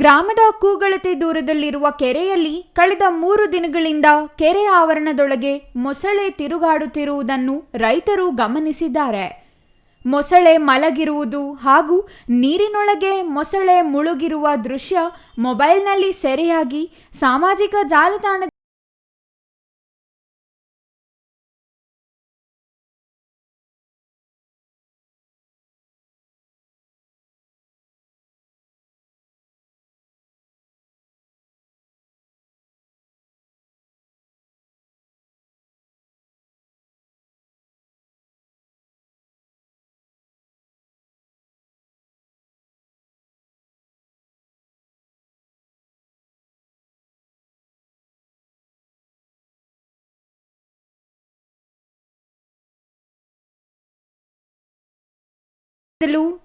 ಗ್ರಾಮದ ಕೂಗಳತೆ ದೂರದಲ್ಲಿರುವ ಕೆರೆಯಲ್ಲಿ ಕಳೆದ ಮೂರು ದಿನಗಳಿಂದ ಕೆರೆ ಆವರಣದೊಳಗೆ ಮೊಸಳೆ ತಿರುಗಾಡುತ್ತಿರುವುದನ್ನು ರೈತರು ಗಮನಿಸಿದ್ದಾರೆ. ಮೊಸಳೆ ಮಲಗಿರುವುದು ಹಾಗೂ ನೀರಿನೊಳಗೆ ಮೊಸಳೆ ಮುಳುಗಿರುವ ದೃಶ್ಯ ಮೊಬೈಲ್ನಲ್ಲಿ ಸೆರೆಯಾಗಿ ಸಾಮಾಜಿಕ ಜಾಲತಾಣ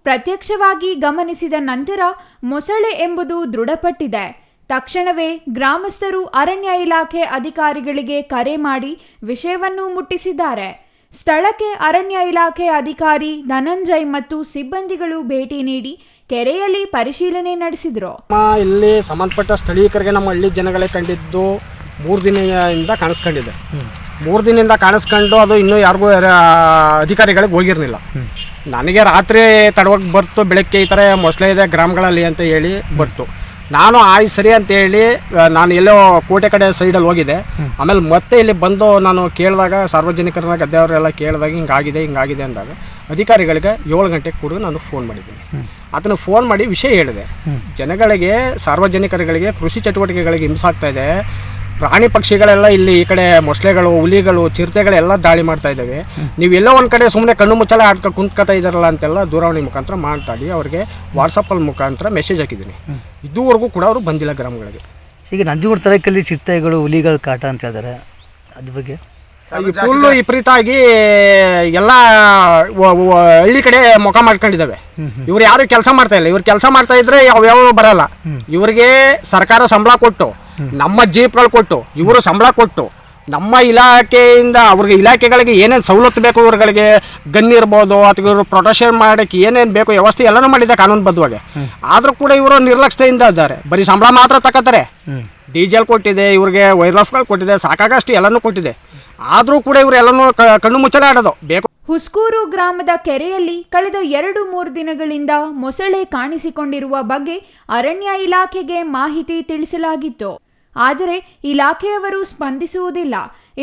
ಪ್ರತ್ಯಕ್ಷವಾಗಿ ಗಮನಿಸಿದ ನಂತರ ಮೊಸಳೆ ಎಂಬುದು ದೃಢಪಟ್ಟಿದೆ. ತಕ್ಷಣವೇ ಗ್ರಾಮಸ್ಥರು ಅರಣ್ಯ ಇಲಾಖೆ ಅಧಿಕಾರಿಗಳಿಗೆ ಕರೆ ಮಾಡಿ ವಿಷಯವನ್ನು ಮುಟ್ಟಿಸಿದ್ದಾರೆ. ಸ್ಥಳಕ್ಕೆ ಅರಣ್ಯ ಇಲಾಖೆ ಅಧಿಕಾರಿ ಧನಂಜಯ್ ಮತ್ತು ಸಿಬ್ಬಂದಿಗಳು ಭೇಟಿ ನೀಡಿ ಕೆರೆಯಲ್ಲಿ ಪರಿಶೀಲನೆ ನಡೆಸಿದರು. ಇಲ್ಲಿ ಸಂಬಂಧಪಟ್ಟ ಸ್ಥಳೀಯರಿಗೆ ನಮ್ಮ ಹಳ್ಳಿ ಜನಗಳೇ ಕಂಡಿದ್ದು ಮೂರು ದಿನದಿಂದ ಕಾಣಿಸ್ಕೊಂಡಿದೆ. ಮೂರು ದಿನದಿಂದ ಕಾಣಿಸ್ಕೊಂಡು ಅದು ಇನ್ನೂ ಯಾರಿಗೂ ಯಾರ- ಅಧಿಕಾರಿಗಳಿಗೆ ಹೋಗಿರಲಿಲ್ಲ. ನನಗೆ ರಾತ್ರಿ ತಡವಾಗಿ ಬರ್ತು ಬೆಳಗ್ಗೆ ಈ ಥರ ಮೊಸಳೆ ಇದೆ ಗ್ರಾಮಗಳಲ್ಲಿ ಅಂತ ಹೇಳಿ ಬರ್ತು. ನಾನು ಆಯ್ ಸರಿ ಅಂತ ಹೇಳಿ ನಾನು ಎಲ್ಲೋ ಕೋಟೆ ಕಡೆ ಸೈಡಲ್ಲಿ ಹೋಗಿದ್ದೆ. ಆಮೇಲೆ ಮತ್ತೆ ಇಲ್ಲಿ ಬಂದು ನಾನು ಕೇಳಿದಾಗ ಸಾರ್ವಜನಿಕರನ್ನ ಗದ್ದೆಯವರೆಲ್ಲ ಕೇಳಿದಾಗ ಹಿಂಗಾಗಿದೆ ಹಿಂಗಾಗಿದೆ ಅಂದಾಗ ಅಧಿಕಾರಿಗಳಿಗೆ ಏಳು ಗಂಟೆಗೆ ಕೂಡ ನಾನು ಫೋನ್ ಮಾಡಿದ್ದೀನಿ. ಅದನ್ನು ಫೋನ್ ಮಾಡಿ ವಿಷಯ ಹೇಳಿದೆ. ಜನಗಳಿಗೆ ಸಾರ್ವಜನಿಕರುಗಳಿಗೆ ಕೃಷಿ ಚಟುವಟಿಕೆಗಳಿಗೆ ಹಿಂಸಾಗ್ತಾ ಇದೆ. ಪ್ರಾಣಿ ಪಕ್ಷಿಗಳೆಲ್ಲ ಇಲ್ಲಿ ಈ ಕಡೆ ಮೊಸಳೆಗಳು ಹುಲಿಗಳು ಚಿರತೆಗಳೆಲ್ಲ ದಾಳಿ ಮಾಡ್ತಾ ಇದ್ದಾವೆ. ನೀವು ಎಲ್ಲೋ ಒಂದು ಕಡೆ ಸುಮ್ಮನೆ ಕಣ್ಣು ಮುಚ್ಚಲ ಆಡ್ಕೊಂಡು ಕುಂತ್ಕೊತಾ ಇದ್ದಾರಲ್ಲ ಅಂತೆಲ್ಲ ದೂರವಾಣಿ ಮುಖಾಂತರ ಮಾತಾಡಿ ಅವ್ರಿಗೆ ವಾಟ್ಸಪ್ಪಲ್ಲಿ ಮುಖಾಂತರ ಮೆಸೇಜ್ ಹಾಕಿದ್ದೀನಿ. ಇದುವರೆಗೂ ಕೂಡ ಅವರು ಬಂದಿಲ್ಲ ಗ್ರಾಮಗಳಿಗೆ. ಈಗ ನಂಜುಗೂಡು ತಾಲೂಕಲ್ಲಿ ಚಿರತೆಗಳು ಹುಲಿಗಳು ಕಾಟ ಅಂತ ಹೇಳಿದಾರೆ ಅದ್ರ ಬಗ್ಗೆ? ಫುಲ್ಲು ವಿಪರೀತಾಗಿ ಎಲ್ಲ ಹಳ್ಳಿ ಕಡೆ ಮುಖ ಮಾಡ್ಕೊಂಡಿದ್ದಾವೆ. ಇವ್ರು ಯಾರು ಕೆಲಸ ಮಾಡ್ತಾ ಇಲ್ಲ. ಇವ್ರು ಕೆಲಸ ಮಾಡ್ತಾ ಇದ್ರೆ ಯಾವ್ಯಾವ ಬರಲ್ಲ. ಇವ್ರಿಗೆ ಸರ್ಕಾರ ಸಂಬಳ ಕೊಟ್ಟು ನಮ್ಮ ಜೀಪ್ಗಳು ಕೊಟ್ಟು ಇವರು ಸಂಬಳ ಕೊಟ್ಟು ನಮ್ಮ ಇಲಾಖೆಯಿಂದ ಅವ್ರಿಗೆ ಇಲಾಖೆಗಳಿಗೆ ಏನೇನು ಸವಲತ್ತು ಬೇಕು ಇವ್ರುಗಳಿಗೆ ಗನ್ ಇರ್ಬೋದು ಅಥವಾ ಇವರು ಪ್ರೊಟೆಕ್ಷನ್ ಮಾಡೋಕ್ಕೆ ಏನೇನು ಬೇಕು ವ್ಯವಸ್ಥೆ ಎಲ್ಲನೂ ಮಾಡಿದೆ ಕಾನೂನುಬದ್ಧವಾಗಿ. ಆದರೂ ಕೂಡ ಇವರು ನಿರ್ಲಕ್ಷ್ಯದಿಂದ ಇದ್ದಾರೆ. ಬರೀ ಸಂಬಳ ಮಾತ್ರ ತಗೋತಾರೆ ಡೀಸೆಲ್ ಕೊಟ್ಟಿದೆ ಇವ್ರಿಗೆ ವೈರ್ಲಫ್ಗಳು ಕೊಟ್ಟಿದೆ ಸಾಕಾಗಷ್ಟು ಎಲ್ಲನೂ ಕೊಟ್ಟಿದೆ. ಆದರೂ ಕೂಡ ಇವರು ಎಲ್ಲನೂ ಕಣ್ಣು ಮುಚ್ಚಲೇ ಆಡೋದು. ಬೇಕು ಹುಸ್ಕೂರು ಗ್ರಾಮದ ಕೆರೆಯಲ್ಲಿ ಕಳೆದ ಎರಡು ಮೂರು ದಿನಗಳಿಂದ ಮೊಸಳೆ ಕಾಣಿಸಿಕೊಂಡಿರುವ ಬಗ್ಗೆ ಅರಣ್ಯ ಇಲಾಖೆಗೆ ಮಾಹಿತಿ ತಿಳಿಸಲಾಗಿತ್ತು. ಆದರೆ ಇಲಾಖೆಯವರು ಸ್ಪಂದಿಸುವುದಿಲ್ಲ.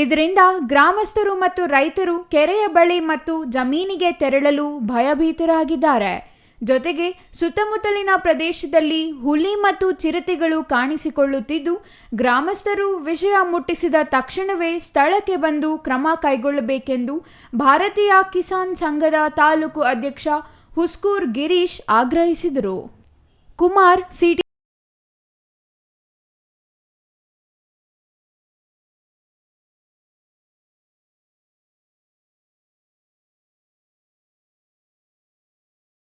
ಇದರಿಂದ ಗ್ರಾಮಸ್ಥರು ಮತ್ತು ರೈತರು ಕೆರೆಯ ಬಳಿ ಮತ್ತು ಜಮೀನಿಗೆ ತೆರಳಲು ಭಯಭೀತರಾಗಿದ್ದಾರೆ. ಜೊತೆಗೆ ಸುತ್ತಮುತ್ತಲಿನ ಪ್ರದೇಶದಲ್ಲಿ ಹುಲಿ ಮತ್ತು ಚಿರತೆಗಳು ಕಾಣಿಸಿಕೊಳ್ಳುತ್ತಿದ್ದು, ಗ್ರಾಮಸ್ಥರು ವಿಷಯ ಮುಟ್ಟಿಸಿದ ತಕ್ಷಣವೇ ಸ್ಥಳಕ್ಕೆ ಬಂದು ಕ್ರಮ ಕೈಗೊಳ್ಳಬೇಕೆಂದು ಭಾರತೀಯ ಕಿಸಾನ್ ಸಂಘದ ತಾಲೂಕು ಅಧ್ಯಕ್ಷ ಹುಸ್ಕೂರ್ ಗಿರೀಶ್ ಆಗ್ರಹಿಸಿದರು. ಕುಮಾರ್, ಸಿಟಿ